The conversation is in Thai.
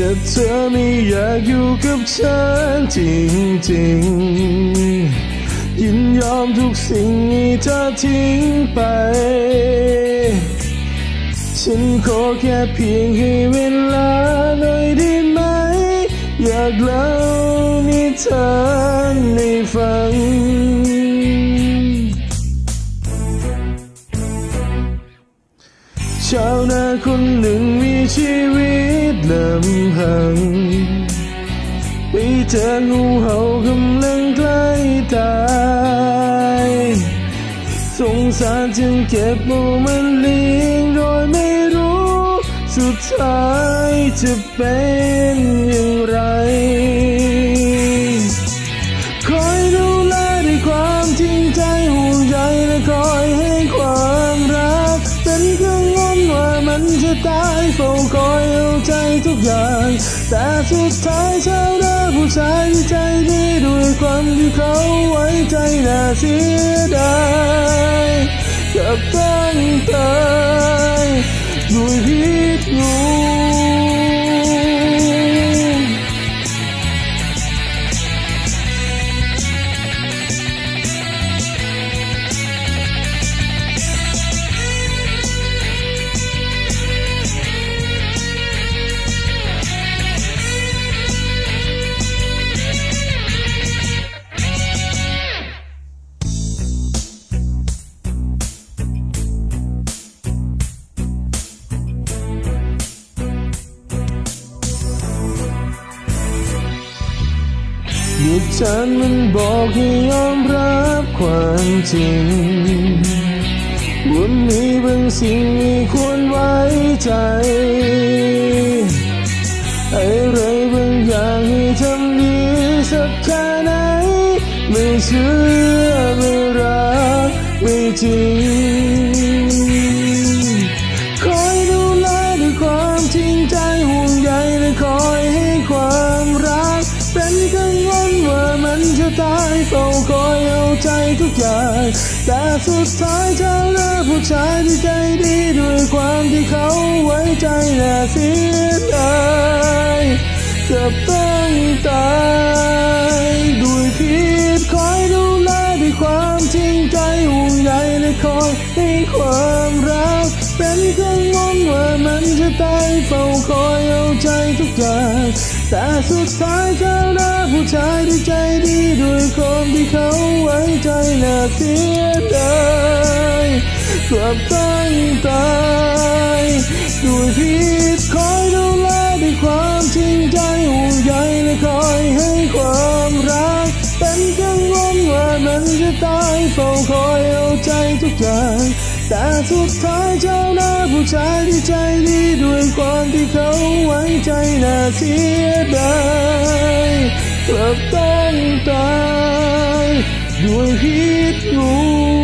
จะเธอไม่อยากอยู่กับฉันจริงๆ ยินยอมทุกสิ่งที่เธอทิ้งไป ฉันขอแค่เพียงให้เวลาหน่อยได้ไหม อยากเล่านิทานให้ฟัง ชาวนาคนหนึ่งมีชีวิตลำพังไปเจองูเห่ากำลังใกล้ตายสงสารจึงเก็บมูมันเลี้ยงโดยไม่รู้ สุดท้ายจะเป็น ตายเฝ้าคอยเอาใจทุกอย่าง แต่สุดท้ายชาวนาผู้ชายที่ใจดีด้วยความที่เขาไว้ใจน่าเสียดายกับ บุตรฉันมันบอกให้ยอมรับความจริงว่ามีบางสิ่งที่ควรไว้ใจอะไรบางอย่างให้ทำดีสักแค่ไหน ไม่เชื่อไม่รักไม่จริงายเฝ้าคอยเอาใจทุกอย่างแต่สุดท้ายเจ้าหน้าผู้ชายที่ใจดีด้วยความที่เขาไว้ใจน่าเสียดายเกับต้องตายด้วยพิษคอยดูแลด้วยความจริงใจห่วงใยและคอยให้ความรักเป็นกังวลว่ามันจะตายเฝ้าคอยเอาใจทุกอย่างแต่สุดท้ายเจ้าหน้าผู้ชายที่ใจ เขาไว้ใจน่าเสียดายกลับต้องตายด้วยพิษคอยดูแลด้วยความจริงใจห่วงใยและคอยให้ความรัก เป็นกังวลว่ามันจะตายเฝ้าคอยเอาใจทุกอย่างแต่สุดท้ายเจ้าหน้าผู้ชายที่ใจดีด้วยความที่เขาไว้ใจน่าเสียดายกลับต้องตาย ด้วยพิษงู